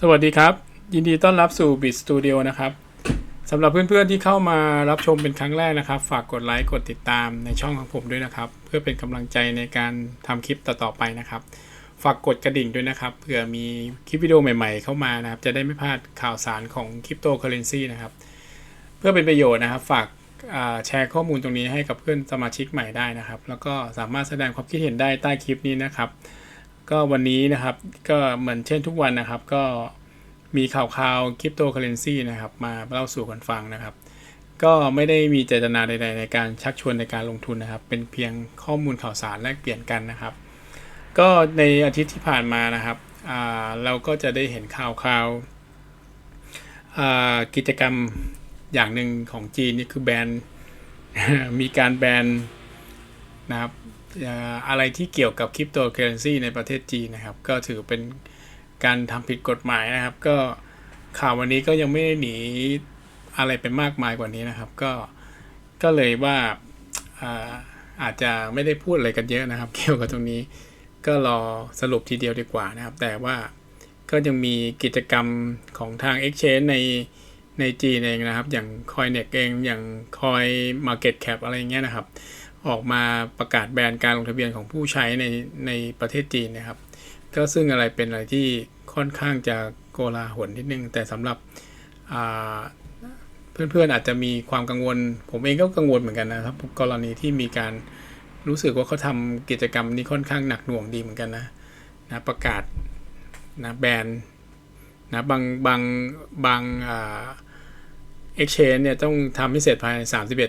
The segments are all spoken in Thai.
สวัสดีครับ ยินดีต้อนรับสู่ Bit Studio นะครับสำหรับเพื่อนๆที่เข้ามารับชมเป็นครั้งแรกนะครับ ฝากกดไลค์กดติดตามในช่องของผมด้วยนะครับ เพื่อเป็นกำลังใจในการทำคลิปต่อๆไปนะครับ ฝากกดกระดิ่งด้วยนะครับเผื่อมีคลิปวิดีโอใหม่ๆเข้ามานะครับ จะได้ไม่พลาดข่าวสารของคริปโตเคอเรนซีนะครับ เพื่อเป็นประโยชน์นะครับ ฝากแชร์ข้อมูลตรงนี้ให้กับเพื่อนสมาชิกใหม่ได้นะครับ แล้วก็สามารถแสดงความคิดเห็นได้ใต้คลิปนี้นะครับ ก็วันนี้นะครับก็เหมือนเช่นทุกวันนะครับ ก็มีข่าวข่าวคริปโตเคอเรนซีนะครับ มาเล่าสู่กันฟังนะครับ ก็ไม่ได้มีเจตนาใด ๆ ในการชักชวนในการลงทุนนะครับ เป็นเพียงข้อมูลข่าวสารแลกเปลี่ยนกันนะครับ ก็ในอาทิตย์ที่ผ่านมานะครับเราก็จะได้เห็นข่าวข่าวกิจกรรมอย่างหนึ่งของจีนนี่คือแบนมีการแบนนะครับ อะไรที่เกี่ยวกับคริปโตเคอเรนซีในประเทศจีนนะครับ ก็ถือเป็นการทำผิดกฎหมายนะครับ ก็ข่าววันนี้ก็ยังไม่ได้หนีอะไรไปมากมายกว่านี้นะครับ ก็ก็เลยว่าอ่าอาจจะไม่ได้พูดอะไรกันเยอะนะครับ เกี่ยวกับตรงนี้ ก็รอสรุปทีเดียวดีกว่านะครับ แต่ว่าก็ยังมีกิจกรรมของทาง Exchange ในในจีนเองนะครับ อย่าง Coinex เองอย่าง Coin Market Cap อะไรเงี้ยนะครับ ออกมาประกาศแบนการลงทะเบียนของผู้ใช้ในในประเทศจีนนะครับ ก็ซึ่งอะไรเป็นอะไรที่ค่อนข้างจะโกลาหลนิดนึง แต่สำหรับเพื่อนๆอาจจะมีความกังวล ผมเองก็กังวลเหมือนกันนะครับ กรณีที่มีการรู้สึกว่าเขาทำกิจกรรมนี้ค่อนข้างหนักหน่วงดีเหมือนกันนะนะประกาศนะแบนนะบางบางบางอ่า exchange เนี่ยต้องทำให้เสร็จภายใน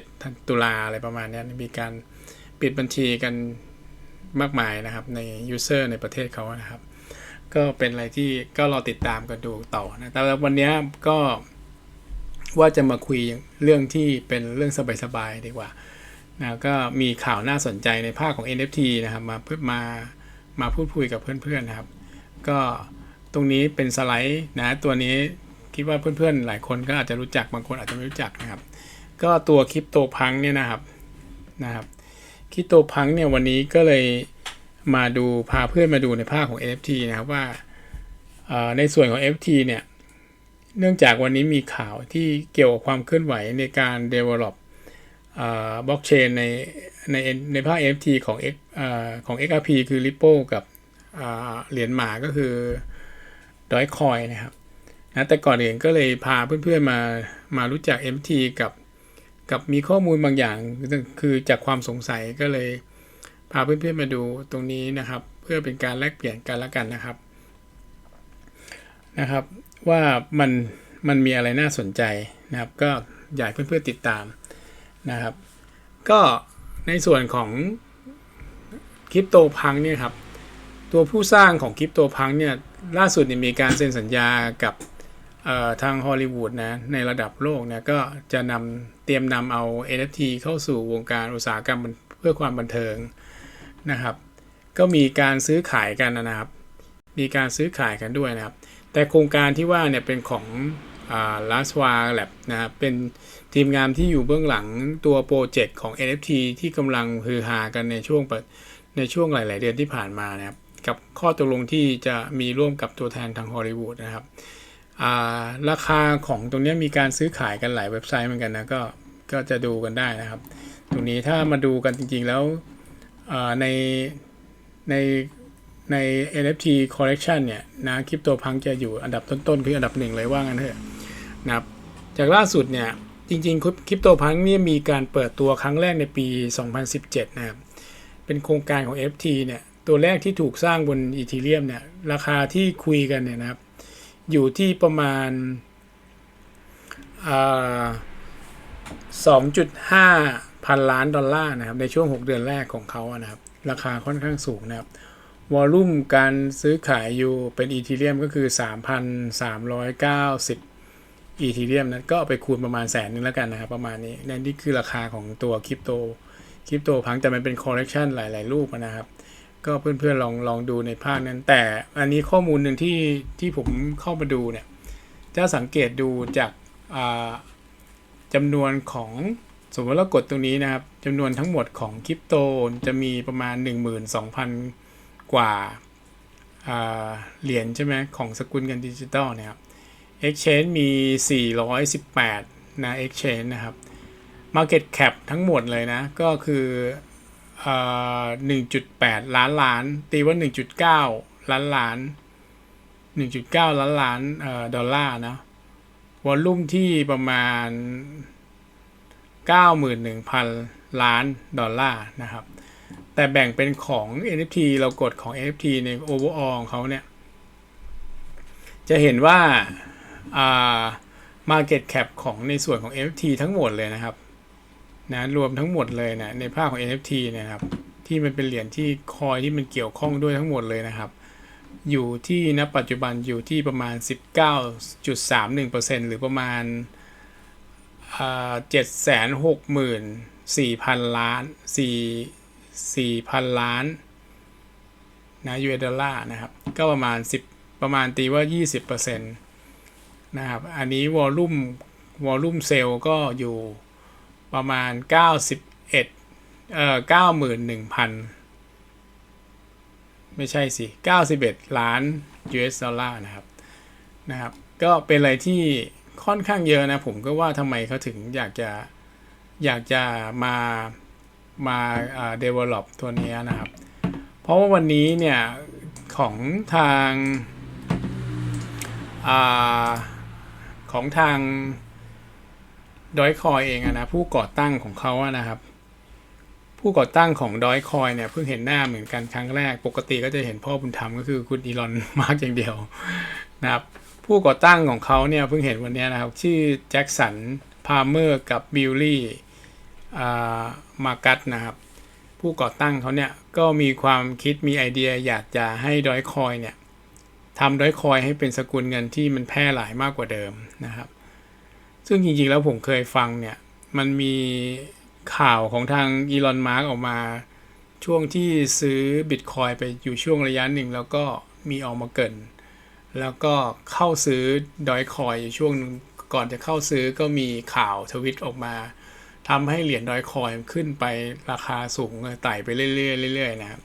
31 ตุลาอะไรประมาณนี้มีการปิดบัญชีกันมากมายนะครับใน user ในประเทศเขานะครับ ก็เป็นอะไรที่ก็รอติดตามกันดูต่อนะแต่วันนี้ก็ว่าจะมาคุยเรื่องที่เป็นเรื่องสบายๆดีกว่านะก็มีข่าวน่าสนใจในภาคของ NFT นะครับ มาเพื่อมามาพูดคุยกับเพื่อนๆนะครับ ก็ตรงนี้เป็นสไลด์นะตัวนี้ คิดว่าเพื่อนๆหลายคนก็อาจจะรู้จักบางคนอาจจะไม่รู้จักนะครับ ก็ตัวคริปโตพังเนี่ยนะครับนะครับคริปโตพังเนี่ยวันนี้ก็เลยมาดูพาเพื่อนมาดูในภาคของ NFT นะครับว่าในส่วนของ NFT เนี่ยเนื่องจากวันนี้มีข่าวที่เกี่ยวกับความเคลื่อนไหวในการ develop บล็อกเชนในในในภาค NFT ของ X เออของ XRP คือ Ripple กับอ่าเหรียญหมาก็คือ Dogecoin นะครับ นะแต่ก่อนอื่นก็เลยพาเพื่อนๆมามารู้จัก MT กับกับมีข้อมูลบางอย่างคือจากความสงสัยก็เลยพาเพื่อนๆมาดูตรงนี้นะครับ เพื่อเป็นการแลกเปลี่ยนกันละกันนะครับนะครับ ว่ามันมันมีอะไรน่าสนใจนะครับ ก็อยากเพื่อนๆติดตามนะครับ ก็ในส่วนของคริปโตพังเนี่ยครับตัวผู้สร้างของคริปโตพังเนี่ยล่าสุดเนี่ยมีการเซ็นสัญญากับ ทางฮอลลีวูดนะในระดับโลกเนี่ยก็จะนำเตรียมนำเอา NFT เข้าสู่วงการอุตสาหกรรมเพื่อความบันเทิงนะครับ ก็มีการซื้อขายกันนะครับ มีการซื้อขายกันด้วยนะครับ แต่โครงการที่ว่าเนี่ยเป็นของลาสวาแลบนะครับเป็นทีมงานที่อยู่เบื้องหลังตัวโปรเจกต์ของ NFT ที่กำลังฮือฮากันในช่วงในช่วงหลาย ๆ เดือนที่ผ่านมานะครับ กับข้อตกลงที่จะมีร่วมกับตัวแทนทางฮอลลีวูดนะครับ ราคาของตรงนี้มีการซื้อขายกันหลายเว็บไซต์เหมือนกันนะก็ก็จะดูกันได้นะครับ ตรงนี้ถ้ามาดูกันจริงๆแล้วในในใน NFT collection เนี่ยนะคริปโตพังจะอยู่อันดับต้นๆคืออันดับหนึ่งเลยว่างั้นเถอะนะครับจากล่าสุดเนี่ยจริงๆคริปโตพังนี่มีการเปิดตัวครั้งแรกในปี 2017 นะครับ เป็นโครงการของ FT เนี่ย ตัวแรกที่ถูกสร้างบนอีทีเรียมเนี่ย ราคาที่คุยกันเนี่ยนะครับ อยู่ที่ประมาณ2.5พันล้านดอลลาร์นะครับ ในช่วง 6 เดือนแรกของเขานะครับ ราคาค่อนข้างสูงนะครับ วอลลุ่มการซื้อขายอยู่เป็นอีทีเรียมก็คือ 3,390 อีทีเรียมนั้นก็ไปคูณประมาณแสนนึงแล้วกันนะครับ ประมาณนี้นั่นนี่คือราคาของตัวคริปโตคริปโตพังแต่มันเป็นคอลเลกชันหลาย ๆ รูปนะครับ ก็เพื่อนๆลองลองดูในภาคนั้น แต่อันนี้ข้อมูลหนึ่งที่ที่ผมเข้ามาดูเนี่ยจะสังเกตดูจากจำนวนของสมมติเรากดตรงนี้นะครับจำนวนทั้งหมดของคริปโตจะมีประมาณ 12,000 กว่าอ่าเหรียญใช่ไหมของสกุลเงินดิจิตอลนี่ยครับ Exchange มี 418 นะ Exchange นะครับ Market Cap ทั้งหมดเลยนะ ก็คือ อ่า1.8ล้านล้าน ตีว่า1.9ล้านล้าน1.9ล้านล้านออดอลลาร์นะวอลลุ่มที่ประมาณ91,000ล้านดอลลาร์นะครับ แต่แบ่งเป็นของ NFT เรากดของ NFT ใน overall ของเขาเนี่ย จะเห็นว่าอ่า market cap ของในส่วนของ NFT ทั้งหมดเลยนะครับ นะรวมทั้งหมดเลยนะในภาคของ NFT นยนะครับ ที่มันเป็นเหรียญที่คอยที่มันเกี่ยวข้องด้วยทั้งหมดเลยนะครับ อยู่ที่ณปัจจุบันอยู่ที่ประมาณ 19.31%หรือประมาณเจ็ดแสนหกหมื่นสี่พันล้านสี่สี่พันล้านนะยูเอดอลลาร์นะครับ ก็ประมาณ 10 ประมาณตีว่า 20%นะครับ อันนี้วอลลุ่มวอลลุ่มเซลล์ก็อยู่ ประมาณ 91เอ่อ91,000 ไม่ใช่สิ 91 ล้าน US ดอลลาร์นะครับนะครับ ก็เป็นอะไรที่ค่อนข้างเยอะนะผมก็ว่าทำไมเขาถึงอยากจะอยากจะมามาอ่า develop ตัวนี้นะครับ เพราะว่าวันนี้เนี่ยของทางอ่าของทาง ดอยคอยเองอะนะผู้ก่อตั้งของเขาอะนะครับ ผู้ก่อตั้งของดอยคอยเนี่ยเพิ่งเห็นหน้าเหมือนกันครั้งแรก ปกติก็จะเห็นพ่อบุญธรรมก็คือคุณอีลอนมาร์กอย่างเดียวนะครับ ผู้ก่อตั้งของเขาเนี่ยเพิ่งเห็นวันนี้นะครับ ชื่อแจ็คสันพาร์เมอร์กับบิลลี่มากัตนะครับ ผู้ก่อตั้งเขาเนี่ยก็มีความคิดมีไอเดียอยากจะให้ดอยคอยเนี่ยทำดอยคอยให้เป็นสกุลเงินที่มันแพร่หลายมากกว่าเดิมนะครับ ซึ่งจริงๆแล้วผมเคยฟังเนี่ย มันมีข่าวของทางอีลอนมาร์กออกมา ช่วงที่ซื้อบิตคอยไปอยู่ช่วงระยะหนึ่ง แล้วก็มีออกมาเกิน แล้วก็เข้าซื้อดอยคอยอยู่ช่วงก่อนจะเข้าซื้อก็มีข่าวทวิตออกมาทำให้เหรียญดอยคอยขึ้นไปราคาสูงไต่ไปเรื่อยๆเรื่อยๆนะครับ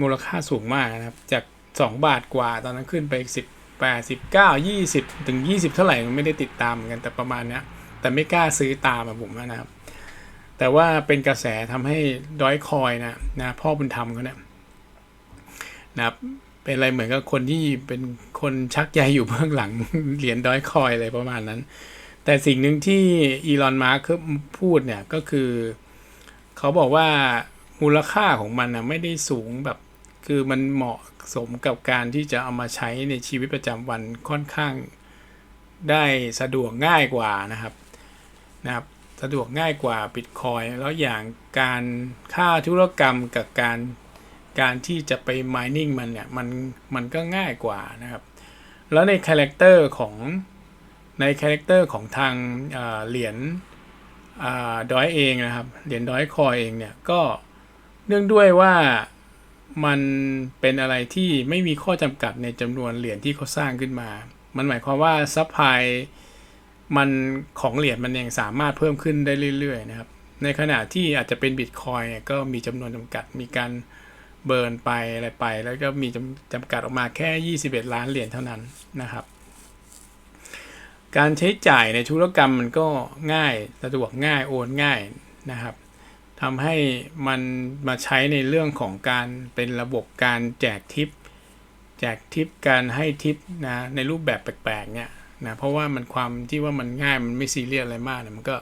มูลค่าสูงมากนะครับ จาก 2 บาทกว่าตอนนั้นขึ้นไป 10 8 19 20 ถึง 20 เท่าไหร่มันไม่ได้ติดตามเหมือนกันแต่ประมาณนี้แต่ไม่กล้าซื้อตามผมนะครับ แต่ว่าเป็นกระแสทำให้ดอยคอยนะนะพ่อบุญธรรมเขาเนี่ยนะครับเป็นอะไรเหมือนกับคนที่เป็นคนชักใยอยู่เบื้องหลังเหรียญดอยคอยอะไรประมาณนั้น แต่สิ่งหนึ่งที่อีลอนมาร์คพูดเนี่ยก็คือ เขาบอกว่ามูลค่าของมันนะไม่ได้สูงแบบ คือมันเหมาะสมกับการที่จะเอามาใช้ในชีวิตประจำวันค่อนข้างได้สะดวกง่ายกว่านะครับนะครับ สะดวกง่ายกว่าบิตคอยแล้วอย่างการค่าธุรกรรมกับการการที่จะไป mining มันเนี่ยมันมันก็ง่ายกว่านะครับ แล้วในคาแรคเตอร์ของในคาแรคเตอร์ของทางเเหรียญดอยเองนะครับ เหรียญดอยคอยเองเนี่ยก็เนื่องด้วยว่า มันเป็นอะไรที่ไม่มีข้อจำกัดในจำนวนเหรียญที่เขาสร้างขึ้นมา มันหมายความว่าซัพพลายมันของเหรียญมันยังสามารถเพิ่มขึ้นได้เรื่อยๆนะครับ ในขณะที่อาจจะเป็นบิตคอยเนี่ยก็มีจำนวนจำกัด มีการเบิร์นไปอะไรไป แล้วก็มีจำจำกัดออกมาแค่ 21 ล้านเหรียญเท่านั้นนะครับ การใช้จ่ายในธุรกรรมมันก็ง่าย สะดวกง่าย โอนง่ายนะครับ ทำให้มันมาใช้ในเรื่องของการเป็นระบบการแจกทิป แจกทิปการให้ทิปนะในรูปแบบแปลกๆเนี่ยนะเพราะว่ามันความที่ว่ามันง่ายมันไม่ซีเรียสอะไรมากนะมันก็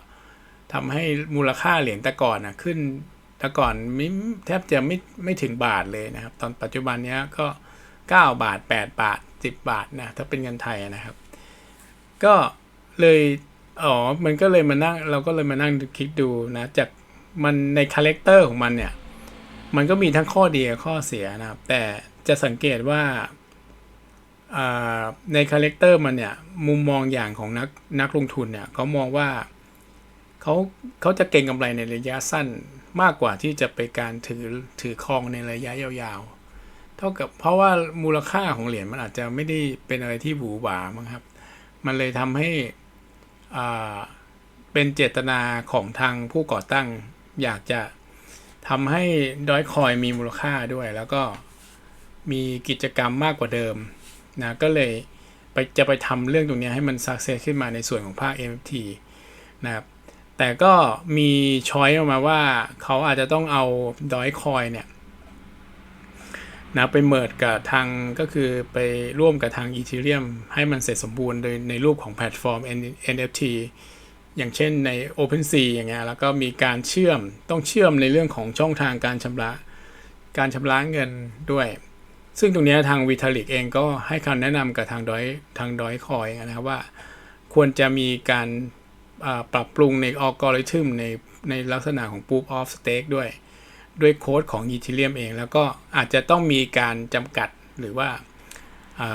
ทำให้มูลค่าเหรียญแต่ก่อนนะขึ้นแต่ก่อนไม่แทบจะไม่ไม่ถึงบาทเลยนะครับ ตอนปัจจุบันเนี้ยก็ 9 บาท 8 บาท 10 บาทนะถ้าเป็นเงินไทยนะครับ ก็เลยอ๋อ มันก็เลยมานั่งเราก็เลยมานั่งคิดดูนะจาก มันในคาแรคเตอร์ของมันเนี่ย มันก็มีทั้งข้อดีกับข้อเสียนะครับ แต่จะสังเกตว่าในคาแรคเตอร์มันเนี่ย มุมมองอย่างของนักนักลงทุนเนี่ยเขามองว่าเขาเขาจะเก่งกำไรในระยะสั้นมากกว่าที่จะไปการถือถือครองในระยะยาวๆ เท่ากับเพราะว่ามูลค่าของเหรียญมันอาจจะไม่ได้เป็นอะไรที่หวือหวามั้งครับ มันเลยทำให้เป็นเจตนาของทางผู้ก่อตั้ง อยากจะทำให้ดอยคอยมีมูลค่าด้วย แล้วก็มีกิจกรรมมากกว่าเดิมนะก็เลยไปจะไปทำเรื่องตรงนี้ให้มันสักเซสขึ้นมาในส่วนของภาค NFT นะครับแต่ก็มีช้อยออกมาว่าเขาอาจจะต้องเอาดอยคอยเนี่ยนะไปเมิดกับทางก็คือไปร่วมกับทาง Ethereum ให้มันเสร็จสมบูรณ์โดยในรูปของแพลตฟอร์ม NFT อย่างเช่นใน OpenSea อย่างเงี้ยแล้วก็มีการเชื่อมต้องเชื่อมในเรื่องของช่องทางการชำระ การชำระเงินด้วย ซึ่งตรงนี้ทาง Vitalik เองก็ให้คำแนะนำกับทางดอยทางดอยคอยนะครับว่า ควรจะมีการปรับปรุงในอัลกอริทึมในในลักษณะของ Proof of Stake ด้วย ด้วยโค้ดของ Ethereum เอง แล้วก็อาจจะต้องมีการจำกัดหรือว่า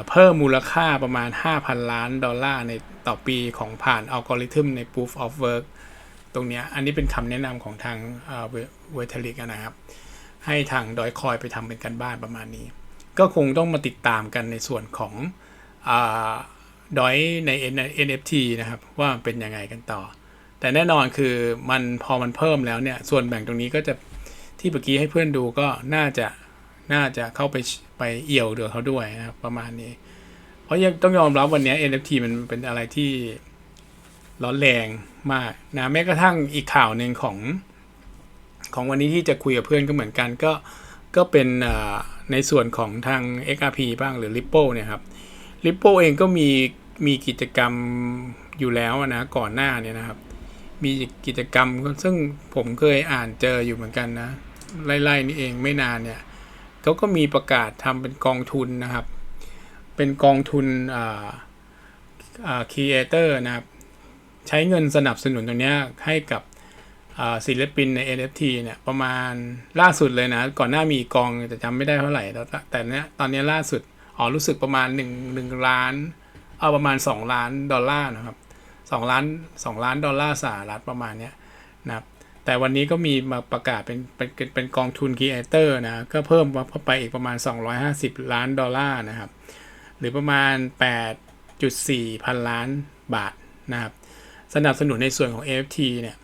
เพิ่มมูลค่าประมาณ 5,000 ล้านดอลลาร์ในต่อปีของผ่านอัลกอริทึมใน Proof of Work ตรงนี้อันนี้เป็นคำแนะนำของทางเวทลิกนะครับ ให้ทางดอยคอยไปทำเป็นกันบ้านประมาณนี้ ก็คงต้องมาติดตามกันในส่วนของอดอยใน NFT นะครับ ว่าเป็นยังไงกันต่อ แต่แน่นอนคือมันพอมันเพิ่มแล้วเนี่ย ส่วนแบ่งตรงนี้ก็จะที่เมื่อกี้ให้เพื่อนดูก็น่าจะ น่าจะเข้าไปไปเอี่ยวเดือเขาด้วยนะครับประมาณนี้ เพราะยังต้องยอมรับวันนี้ NFT มันเป็นอะไรที่ร้อนแรงมากนะแม้กระทั่งอีกข่าวหนึ่งของของวันนี้ที่จะคุยกับเพื่อนก็เหมือนกันก็ก็เป็นในส่วนของทาง XRP บ้างหรือ Ripple เนี่ยครับ Ripple เองก็มีมีกิจกรรมอยู่แล้วนะก่อนหน้าเนี่ยนะครับ มีกิจกรรมซึ่งผมเคยอ่านเจออยู่เหมือนกันนะ ไล่ๆนี่เองไม่นานเนี่ย เขาก็มีประกาศทำเป็นกองทุนนะครับ เป็นกองทุนอ่าอ่าครีเอเตอร์นะครับ ใช้เงินสนับสนุนตรงนี้ให้กับศิลปินใน NFT เนี่ยประมาณล่าสุดเลยนะ ก่อนหน้ามีกองแต่จำไม่ได้เท่าไหร่แล้วแต่เนี้ยตอนนี้ล่าสุดอ๋อรู้สึกประมาณ1 1ล้าน เอาประมาณ 2 ล้านดอลลาร์นะครับ2ล้าน2ล้านดอลลาร์สหรัฐประมาณเนี้ยนะครับ แต่วันนี้ก็มีมาประกาศเป็นเป็นเป็นเป็นกองทุนครีเอเตอร์นะ ก็เพิ่มเข้าไปอีกประมาณ 250 ล้านดอลลาร์นะครับ หรือประมาณ 8.4 พันล้านบาทนะครับ สนับสนุนในส่วนของ NFT เนี่ย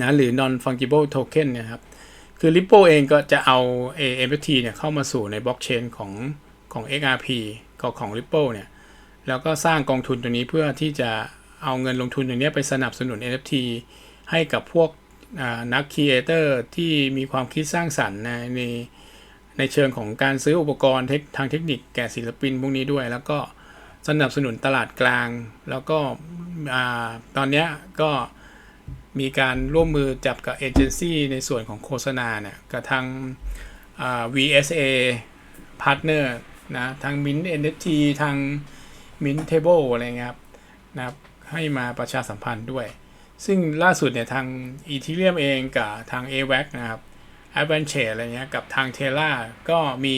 นะหรือ non fungible token นี่ยครับ คือ Ripple เองก็จะเอา NFT เนี่ยเข้ามาสู่ในบล็อกเชนของของ XRP ก็ของ Ripple เนี่ย แล้วก็สร้างกองทุนตัวนี้เพื่อที่จะเอาเงินลงทุนอย่างนี้ไปสนับสนุน NFT ให้กับพวก นักครีเอเตอร์ที่มีความคิดสร้างสรรค์ในในในเชิงของการซื้ออุปกรณ์ทางเทคนิคแก่ศิลปินพวกนี้ด้วย แล้วก็สนับสนุนตลาดกลาง แล้วก็ตอนนี้ก็มีการร่วมมือจับกับเอเจนซี่ในส่วนของโฆษณาเนี่ยกับทาง VSA Partner นะทาง Mint NFT ทาง Mint Table อะไรเงี้ยครับนะครับให้มาประชาสัมพันธ์ด้วย ซึ่งล่าสุดเนี่ยทาง Ethereum เองกับทาง AVAX นะครับ Avalanche อะไรเงี้ยกับทาง Terra ก็มี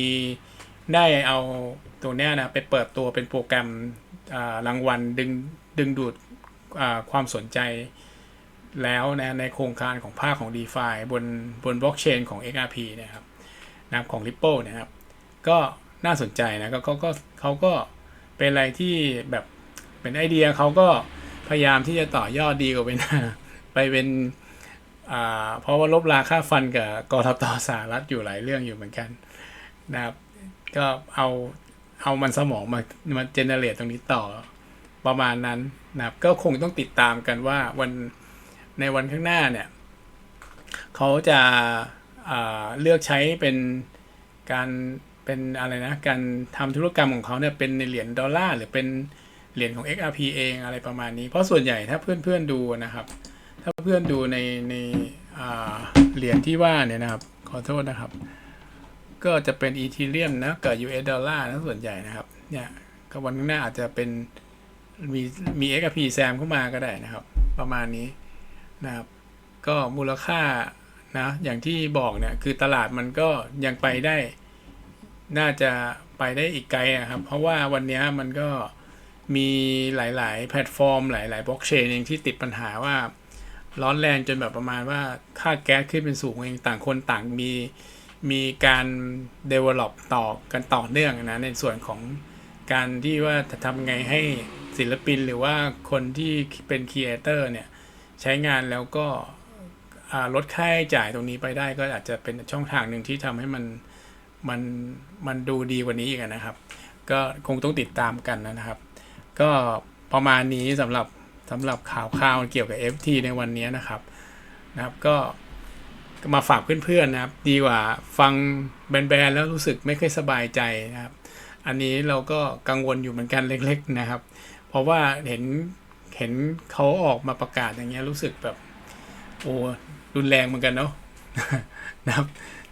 ได้เอาตัวเนี้ยนะไปเปิดตัวเป็นโปรแกรมรางวัลดึงดึงดูดความสนใจแล้วนะในโครงการของภาคของ d e f i บนบนบล็อกเชนของ XRP นะครับนะของ Ripple นะครับ ก็น่าสนใจนะก็ก็ก็เขาก็เป็นอะไรที่แบบเป็นไอเดียเขาก็ พยายามที่จะต่อยอดดีกว่าเป็นไปเป็นเพราะว่าลบราค่าฟันกับกทตสหรัฐอยู่หลายเรื่องอยู่เหมือนกันนะครับ ก็เอาเอามันสมองมามาเจเนเรตตรงนี้ต่อประมาณนั้นนะครับ ก็คงต้องติดตามกันว่าวันในวันข้างหน้าเนี่ยเขาจะาเลือกใช้เป็นการเป็นอะไรนะ การทำธุรกรรมของเขาเนี่ยเป็นในเหรียญดอลลาร์หรือเป็น เหรียญของ XRP เองอะไรประมาณนี้ เพราะส่วนใหญ่ถ้าเพื่อนๆดูนะครับ ถ้าเพื่อนดูในในเหรียญที่ว่าเนี่ยนะครับ ขอโทษนะครับ ก็จะเป็นอีทีเรียมนะกับ US ดอลลาร์นะส่วนใหญ่นะครับ เนี่ยก็วันข้างหน้าอาจจะเป็นมีมี XRP แซมเข้ามาก็ได้นะครับ ประมาณนี้นะครับ ก็มูลค่านะอย่างที่บอกเนี่ยคือตลาดมันก็ยังไปได้ น่าจะไปได้อีกไกลอะครับ เพราะว่าวันนี้มันก็ มีหลาย ๆ แพลตฟอร์ม หลาย ๆ บล็อกเชนเองที่ติดปัญหาว่าร้อนแรงจนแบบประมาณว่าค่าแก๊สขึ้นเป็นสูงเองต่างคนต่างมีมีการ develop ต่อกันต่อเนื่องนะในส่วนของการที่ว่าจะทำไงให้ศิลปินหรือว่าคนที่เป็นครีเอเตอร์เนี่ย ใช้งานแล้วก็ลดค่าใช้จ่ายตรงนี้ไปได้ก็อาจจะเป็นช่องทางหนึ่งที่ทำให้มันมันมันดูดีกว่านี้อีกนะครับ ก็คงต้องติดตามกันนะครับ ก็ประมาณนี้สำหรับสำหรับข่าวข่าวเกี่ยวกับ FT ในวันนี้นะครับนะครับก็ก็มาฝากเพื่อนๆนะครับ ดีกว่าฟังแบนๆแล้วรู้สึกไม่ค่อยสบายใจนะครับ อันนี้เราก็กังวลอยู่เหมือนกันเล็ก ๆนะครับ เพราะว่าเห็นเห็นเขาออกมาประกาศอย่างเงี้ยรู้สึกแบบโอ้รุนแรงเหมือนกันเนาะนะครับ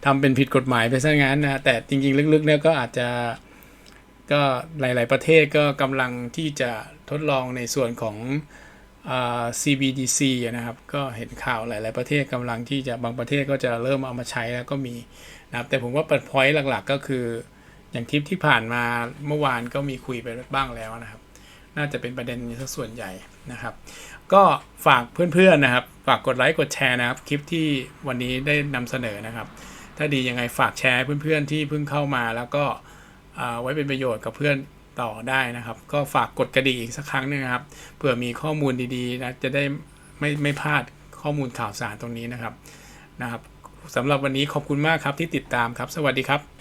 ทำเป็นผิดกฎหมายไปซะงั้นนะแต่จริงๆ ลึกๆเนี่ยก็อาจจะ ก็หลาย ๆ ประเทศก็กำลังที่จะทดลองในส่วนของอ CBDC นะครับ ก็เห็นข่าวหลาย ๆ ประเทศกำลังที่จะบางประเทศก็จะเริ่มเอามาใช้แล้วก็มีนะครับ แต่ผมว่าปัจพอยต์หลัก ๆ ก็คือ อย่างทิปที่ผ่านมาเมื่อวานก็มีคุยไปบ้างแล้วนะครับ น่าจะเป็นประเด็นนี้ส่วนใหญ่นะครับ ก็ฝากเพื่อน ๆ นะครับ ฝากกดไลค์กดแชร์นะครับ คลิปที่วันนี้ได้นำเสนอนะครับ ถ้าดียังไงฝากแชร์เพื่อน ๆ ที่เพิ่งเข้ามาแล้วก็ ไว้เป็นประโยชน์กับเพื่อนต่อได้นะครับ ก็ฝากกดกระดิ่งอีกสักครั้งหนึงครับเผื่อมีข้อมูลดีๆนะจะได้ไม่ไม่พลาดข้อมูลข่าวสารตรงนี้นะครับนะครับสำหรับวันนี้ขอบคุณมากครับที่ติดตามครับ สวัสดีครับ